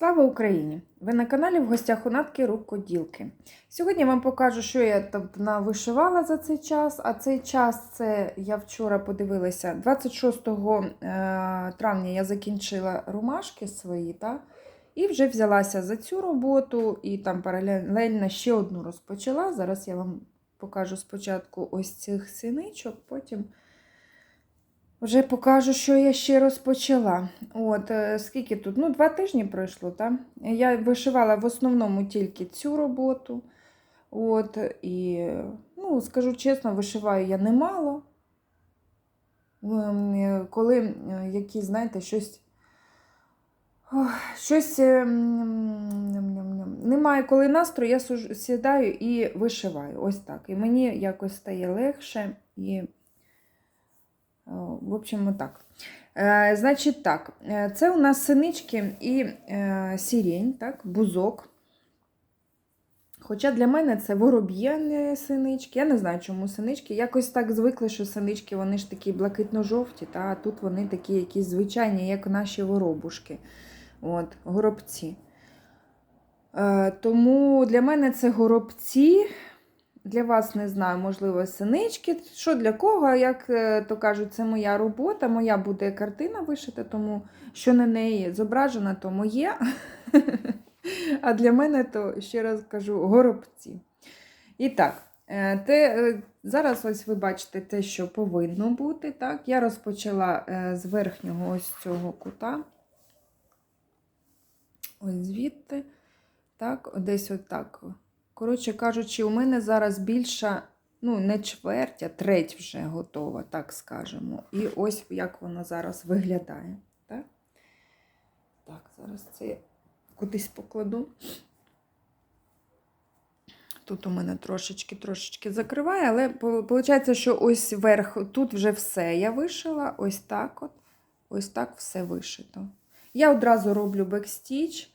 Слава Україні! Ви на каналі в гостях у Натки Рукоділки. Сьогодні я вам покажу, що я там вишивала за цей час. А цей час це я вчора подивилася. 26 е, травня я закінчила ромашки свої, та? і вже взялася за цю роботу, і там паралельно ще одну розпочала. Зараз я вам покажу спочатку ось цих синичок, потім. Вже покажу, що я ще розпочала. От, е, скільки тут? Ну, два тижні пройшло, так? Я вишивала в основному тільки цю роботу. От, і, ну, скажу чесно, вишиваю я немало. Ем, е, Коли е, які, знаєте, щось. Щось ем, немає, коли настрою, я сідаю і вишиваю. Ось так. І мені якось стає легше і. О, В общем, так. Е, значить так, е, це у нас синички і е, сірень, так, бузок. Хоча для мене це не синички. Я не знаю, чому синички. Якось так звикли, що синички вони ж такі блакитно-жовті, та, а тут вони такі якісь звичайні, як наші воробушки. От, горобці. Е, тому для мене це горобці. Для вас не знаю, можливо, синички. Що для кого? Як е, то кажуть, це моя робота, моя буде картина вишита, тому що на неї зображена, то моє. А для мене то, ще раз кажу, горобці. І так, е, те, е, зараз ось ви бачите те, що повинно бути. Так? Я розпочала з верхнього ось цього кута. Ось звідти. Так, десь отак. Коротше кажучи, у мене зараз більша, ну, не чверть, а треть вже готова, так скажемо. І ось як вона зараз виглядає. Так, так зараз це кудись покладу. Тут у мене трошечки-трошечки закриває, але виходить, що ось верх, тут вже все я вишила, ось так от, ось так все вишито. Я одразу роблю бекстіч.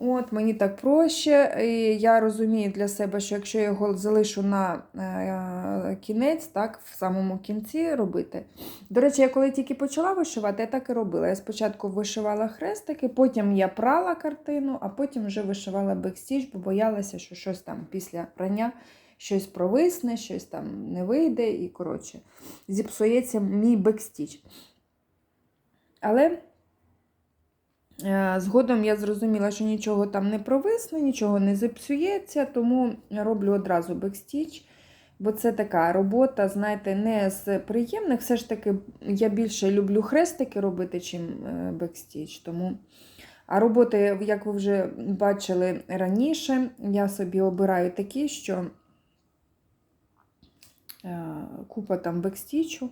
От, Мені так проще. І я розумію для себе, що якщо я його залишу на е, кінець, так, в самому кінці робити. До речі, я коли тільки почала вишивати, я так і робила. Я спочатку вишивала хрестики, потім я прала картину, а потім вже вишивала бекстіч, бо боялася, що щось там після прання щось провисне, щось там не вийде, і, коротше, зіпсується мій бекстіч. Але. Е, Згодом я зрозуміла, що нічого там не провисне, нічого не зіпсується, тому роблю одразу бекстіч. Бо це така робота, знаєте, не з приємних. Все ж таки, я більше люблю хрестики робити, чим бекстіч. Тому... А роботи, як ви вже бачили раніше, я собі обираю такі, що е, купа там бекстічу.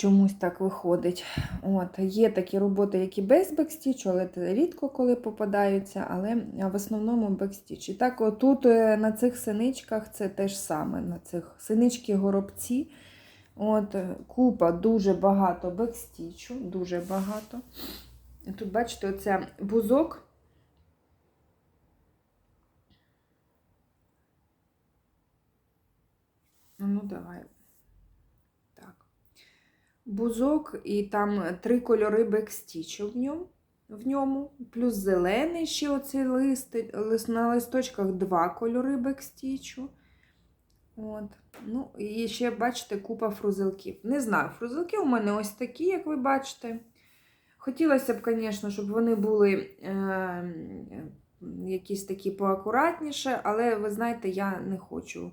Чомусь так виходить. От, Є такі роботи, які без бекстічу, але рідко коли попадаються, але в основному бекстіч. І так, отут е, на цих синичках це теж саме. На цих синички-горобці. От, е, Купа дуже багато бекстічу, дуже багато. Тут, бачите, оце бузок. Ну, давай бузок, і там три кольори бекстічу в ньому, в ньому, плюс зелений ще оцей лист, лист на листочках два кольори бекстічу. От. Ну, І ще, бачите, купа фрузелків. Не знаю, фрузелки у мене ось такі, як ви бачите. Хотілося б, звісно, щоб вони були е, якісь такі поакуратніше, але ви знаєте, я не хочу.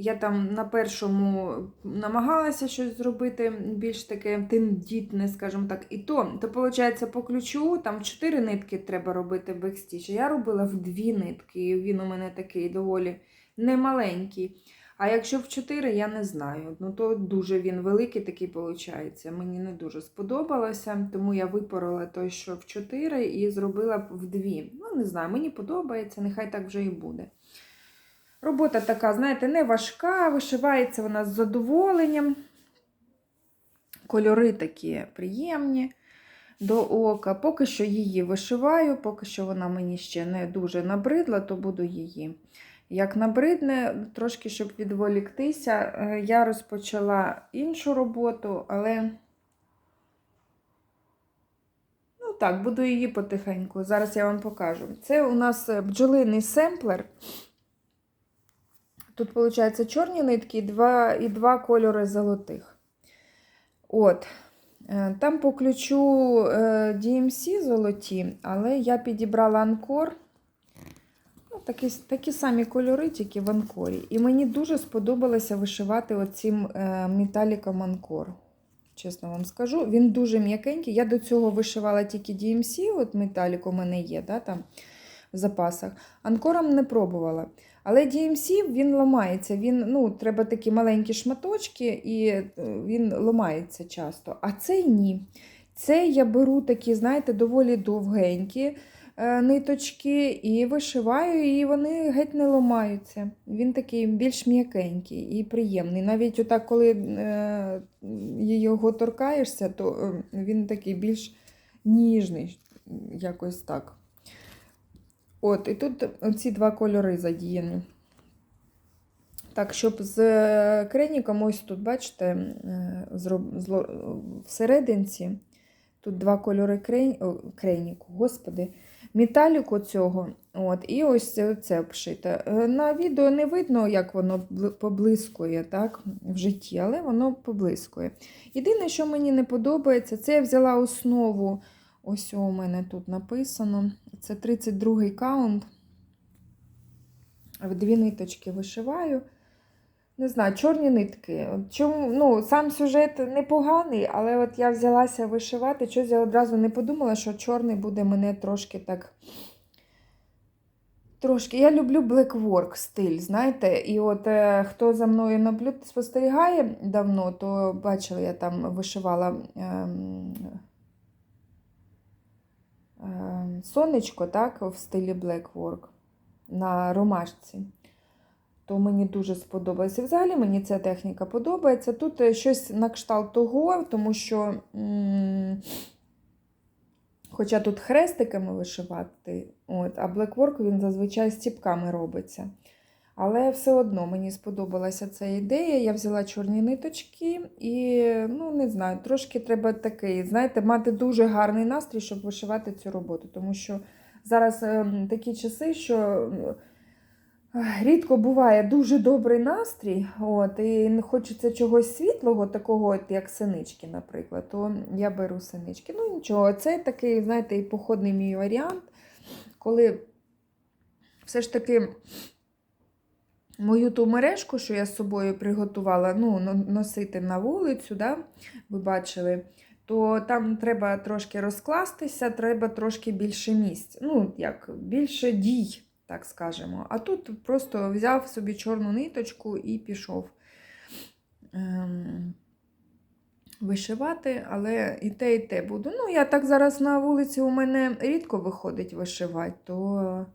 Я там на першому намагалася щось зробити більш таке тендітне, скажімо так. І то, то виходить, по ключу там 4 нитки треба робити бекстіч. Я робила в 2 нитки, і він у мене такий доволі немаленький. А якщо в 4, я не знаю. Ну то дуже він великий такий виходить. Мені не дуже сподобалося, тому я випорола той, що в 4, і зробила в 2. Ну, не знаю, мені подобається, нехай так вже і буде. Робота така, знаєте, не важка, вишивається вона з задоволенням. Кольори такі приємні до ока. Поки що її вишиваю, поки що вона мені ще не дуже набридла, то буду її. Як набридне, трошки, щоб відволіктися, я розпочала іншу роботу, але так, буду її потихеньку. Зараз я вам покажу. Це у нас е, бджолиний семплер. Тут, виходить, чорні нитки і два, і два кольори золотих. От. Е, Там по ключу е, DMC золоті, але я підібрала анкор. Ну, такі, такі самі кольори, тільки в анкорі. І мені дуже сподобалося вишивати оцим е, металіком анкор. Чесно вам скажу, він дуже м'якенький. Я до цього вишивала тільки DMC, от металік у мене є, да, там в запасах. Анкором не пробувала. Але DMC він ламається. Він, ну, Треба такі маленькі шматочки, і е, він ламається часто. А цей ні. Цей я беру такі, знаєте, доволі довгенькі е, ниточки і вишиваю, і вони геть не ламаються. Він такий більш м'якенький і приємний. Навіть отак, коли е, його торкаєшся, то він такий більш ніжний, якось так. От, і тут ці два кольори задіяні. Так, щоб з креніком, ось тут, бачите, е, всерединці, тут два кольори креніку, господи, металіку цього. От, і ось це, обшите. Е, На відео не видно, як воно поблискує так, в житті, але воно поблискує. Єдине, що мені не подобається, це я взяла основу. Ось у мене тут написано. Це 32-й каунт. В дві ниточки вишиваю. Не знаю, чорні нитки. Чому, ну, сам сюжет непоганий, але от я взялася вишивати, щось я одразу не подумала, що чорний буде мене трошки так. Трошки. Я люблю blackwork стиль, знаєте, і от е, хто за мною наблюд... спостерігає давно, то бачили, я там вишивала ем, сонечко, так, в стилі blackwork на ромашці. То мені дуже сподобалося. Взагалі мені ця техніка подобається. Тут е, щось на кшталт того, тому що, хоча тут хрестиками вишивати, от, а Work він зазвичай з ціпками робиться. Але все одно мені сподобалася ця ідея. Я взяла чорні ниточки і, ну, не знаю, трошки треба такий, знаєте, мати дуже гарний настрій, щоб вишивати цю роботу. Тому що зараз ем, такі часи, що. м, Рідко буває дуже добрий настрій, от, і хочеться чогось світлого, такого, як синички, наприклад, то я беру синички. Ну нічого, це такий, знаєте, і походний мій варіант, коли все ж таки мою ту мережку, що я з собою приготувала, ну, носити на вулицю, да, ви бачили, то там треба трошки розкластися, треба трошки більше місць. Ну, як більше дій так скажемо. А тут просто взяв собі чорну ниточку і пішов ем, вишивати, але і те, і те буду. Ну, я так зараз на вулиці у мене рідко виходить вишивати, то,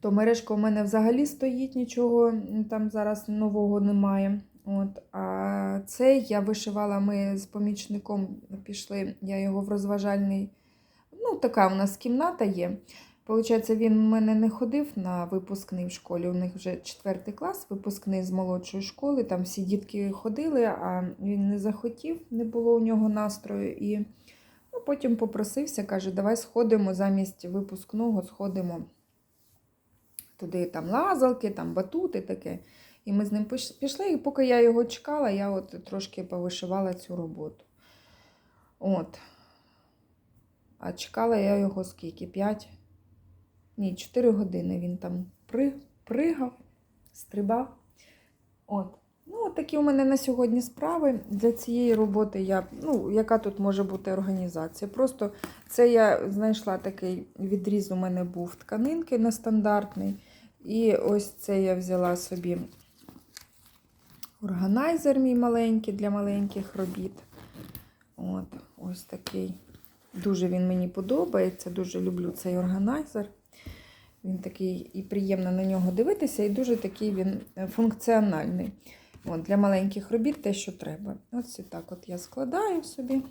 то мережка у мене взагалі стоїть, нічого там зараз нового немає. От, а цей я вишивала, ми з помічником пішли, я його в розважальний. Ну, така у нас кімната є. Получається, він в мене не ходив на випускний в школі. У них вже четвертий клас, випускний з молодшої школи. Там всі дітки ходили, а він не захотів, не було у нього настрою. І ну, потім попросився, каже, давай сходимо замість випускного, сходимо туди там лазалки, там батути таке. І ми з ним пішли, і поки я його чекала, я от трошки повишивала цю роботу. От. А чекала я його скільки? 5? Ні, 4 години він там при, пригав, стрибав. От. Ну, от такі у мене на сьогодні справи. Для цієї роботи я, ну, яка тут може бути організація? Просто це я знайшла такий відріз, у мене був тканинки нестандартний. І ось це я взяла собі органайзер мій маленький для маленьких робіт. От, ось такий. Дуже він мені подобається, дуже люблю цей органайзер. Він такий і приємно на нього дивитися, і дуже такий він функціональний. От, для маленьких робіт те, що треба. Ось і так от я складаю собі.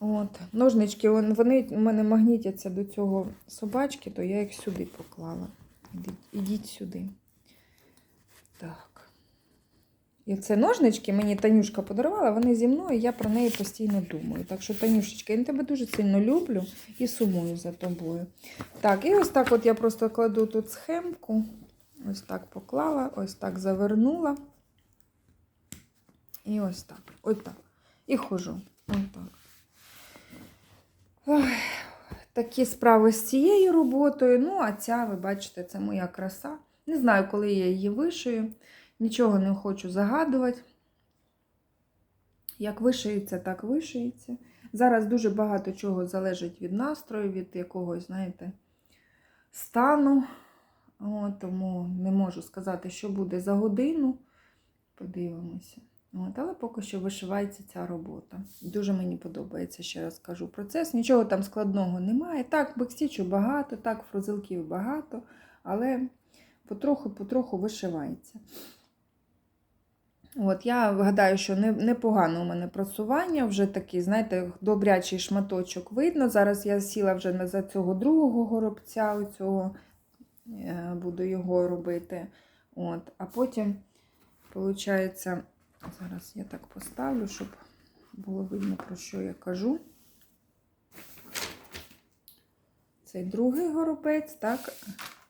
От. Ножнички, вони у мене магнітяться до цього собачки, то я їх сюди поклала. Ідіть, ідіть сюди. Так. І це ножнички мені Танюшка подарувала, вони зі мною, я про неї постійно думаю. Так що, Танюшечка, я тебе дуже сильно люблю і сумую за тобою. Так, і ось так от я просто кладу тут схемку. Ось так поклала, ось так завернула. І ось так. Ось так. І хожу. Ось так. Ой, такі справи з цією роботою. Ну, а ця, ви бачите, це моя краса. Не знаю, коли я її вишию. Нічого не хочу загадувати. Як вишиється, так вишиється. Зараз дуже багато чого залежить від настрою, від якогось, знаєте, стану. О, тому не можу сказати, що буде за годину. Подивимося. От, але поки що вишивається ця робота. Дуже мені подобається, ще раз кажу, процес. Нічого там складного немає. Так, бекстічу багато, так, фрузилків багато, але потроху-потроху вишивається. От, я гадаю, що не- непогано у мене просування, вже такий, знаєте, добрячий шматочок видно. Зараз я сіла вже за цього другого горобця, оцього, е, буду його робити. От, а потім, виходить, зараз я так поставлю, щоб було видно, про що я кажу. Цей другий горобець, так.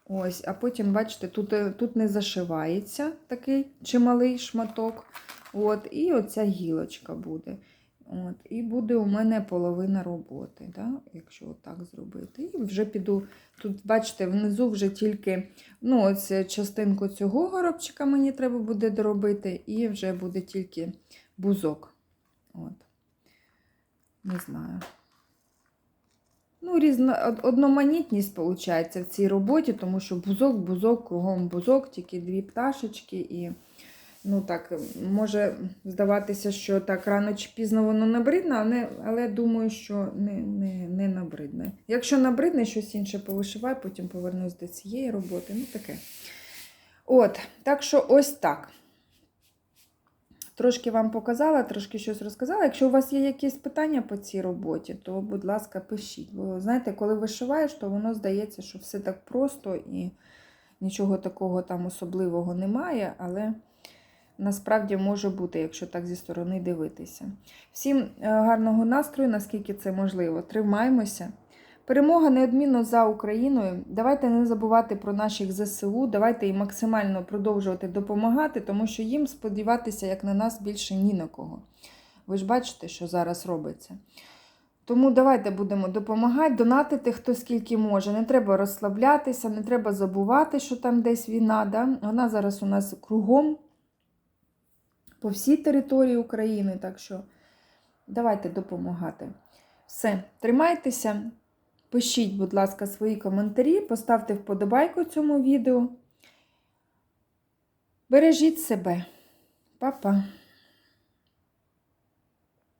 Ось, а потім, бачите, тут, е, тут не зашивається такий чималий шматок. От, і оця гілочка буде. От, і буде у мене половина роботи, да? якщо отак зробити. І вже піду. Тут, бачите, внизу вже тільки ну, ось частинку цього горобчика мені треба буде доробити, і вже буде тільки бузок. От. Не знаю. Ну, різна одноманітність виходить в цій роботі, тому що бузок, бузок, кругом бузок, тільки дві пташечки. І, ну так, може здаватися, що так рано чи пізно воно набридне, але, але думаю, що не, не, не набридне. Якщо набридне, щось інше повишивай, потім повернусь до цієї роботи. Ну таке. От, так що ось так. Трошки вам показала, трошки щось розказала. Якщо у вас є якісь питання по цій роботі, то, будь ласка, пишіть. Бо знаєте, коли вишиваєш, то воно здається, що все так просто і нічого такого там особливого немає, але насправді може бути, якщо так зі сторони дивитися. Всім е, гарного настрою, наскільки це можливо. Тримаймося. Перемога неодмінно за Україною. Давайте не забувати про наших ЗСУ, давайте їм максимально продовжувати допомагати, тому що їм сподіватися, як на нас, більше ні на кого. Ви ж бачите, що зараз робиться. Тому давайте будемо допомагати, донатити хто скільки може. Не треба розслаблятися, не треба забувати, що там десь війна. Да? Вона зараз у нас кругом по всій території України. Так що давайте допомагати. Все, тримайтеся. Пишіть, будь ласка, свої коментарі, поставте вподобайку цьому відео. Бережіть себе. Па-па!